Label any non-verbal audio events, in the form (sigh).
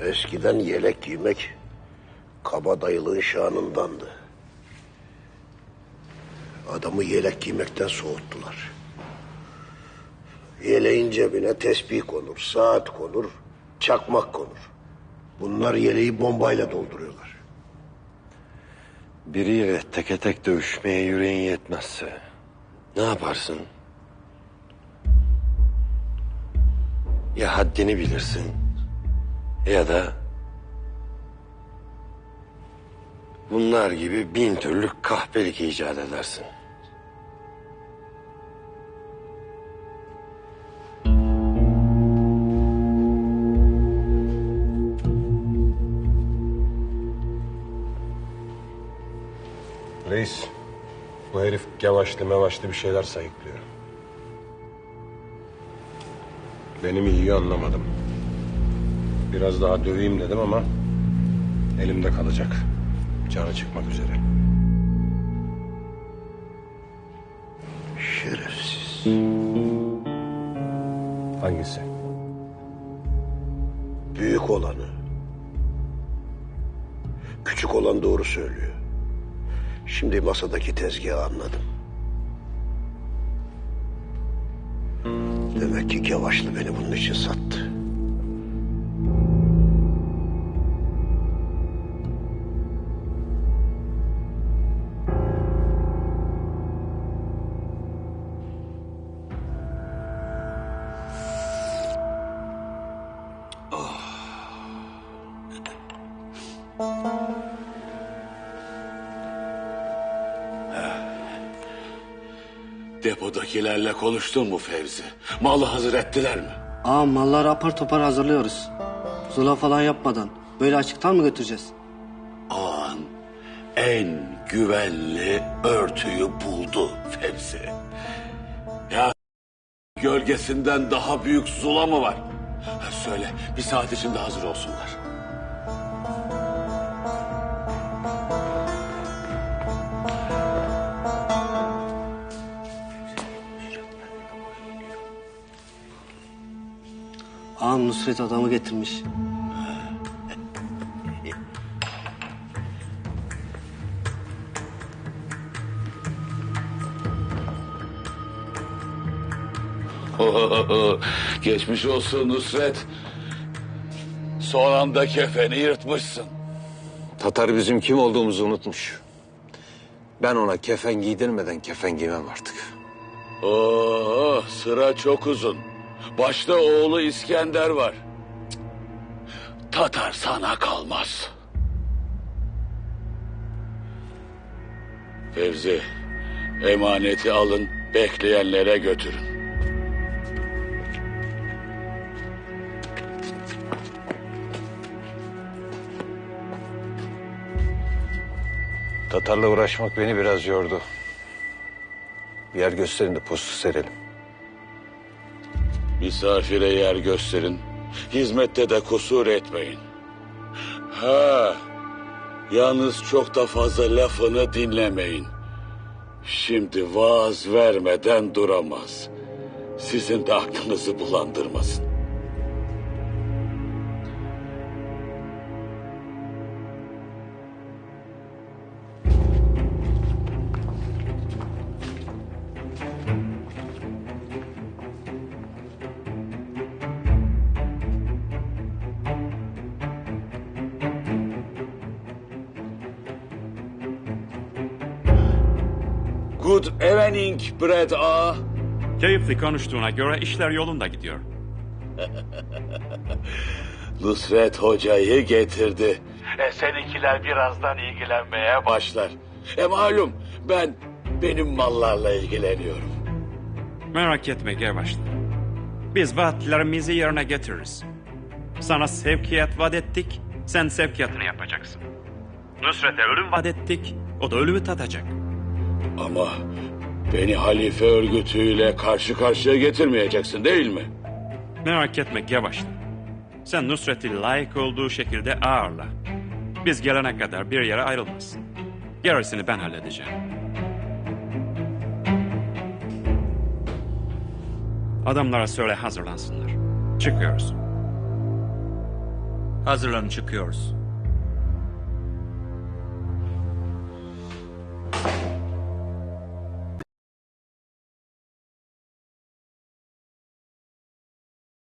Eskiden yelek giymek kabadayılığın şanındandı. Adamı yelek giymekten soğuttular. Yeleğin cebine tesbih konur, saat konur, çakmak konur. Bunlar yeleği bombayla dolduruyorlar. Biriyle teke tek dövüşmeye yüreğin yetmezse ne yaparsın? Ya haddini bilirsin ya da bunlar gibi bin türlü kahpelik icat edersin. Reis, bu herif gevaşlı mevaşlı bir şeyler sayıklıyor. Benim iyi anlamadım. Biraz daha döveyim dedim ama elimde kalacak. Canı çıkmak üzere. Şerefsiz. Hangisi? Büyük olanı. Küçük olan doğru söylüyor. Şimdi masadaki tezgahı anladım. Demek ki Gevaşlı beni bunun için sattı. Depodakilerle konuştun mu Fevzi? Malı hazır ettiler mi? Aa malları apar topar hazırlıyoruz. Zula falan yapmadan. Böyle açıktan mı götüreceğiz? Ağan en güvenli örtüyü buldu Fevzi. Ya gölgesinden daha büyük zula mı var? Ha, Söyle bir saat içinde hazır olsunlar. Ağam Nusret adamı getirmiş. Geçmiş olsun Nusret. Son anda kefeni yırtmışsın. Tatar bizim kim olduğumuzu unutmuş. Ben ona kefen giydirmeden kefen giymem artık. Oo, sıra çok uzun. Başta oğlu İskender var. Tatar sana kalmaz. Fevzi, emaneti alın, bekleyenlere götürün. Tatarla uğraşmak beni biraz yordu. Bir yer gösterin de postu serelim. Misafire yer gösterin. Hizmette de kusur etmeyin. Ha, yalnız çok da fazla lafını dinlemeyin. Şimdi vaaz vermeden duramaz. Sizin de aklınızı bulandırmasın. Good evening, Brad A. Keyifli konuştuğuna göre işler yolunda gidiyor. (laughs) Nusret Hoca'yı getirdi. E seninkiler birazdan ilgilenmeye başlar. E malum ben benim mallarla ilgileniyorum. Merak etme Gerbaşlı. Biz vaatlerimizi yerine getiririz. Sana sevkiyat vaat ettik, sen sevkiyatını yapacaksın. Nusret'e ölüm vaat ettik, o da ölümü tadacak. Ama beni halife örgütüyle karşı karşıya getirmeyeceksin değil mi? Merak etme Gerbaşlı. Sen Nusret'i layık olduğu şekilde ağırla. Biz gelene kadar bir yere ayrılmasın. Gerisini ben halledeceğim. Adamlara söyle hazırlansınlar. Çıkıyoruz. Hazırlanın çıkıyoruz.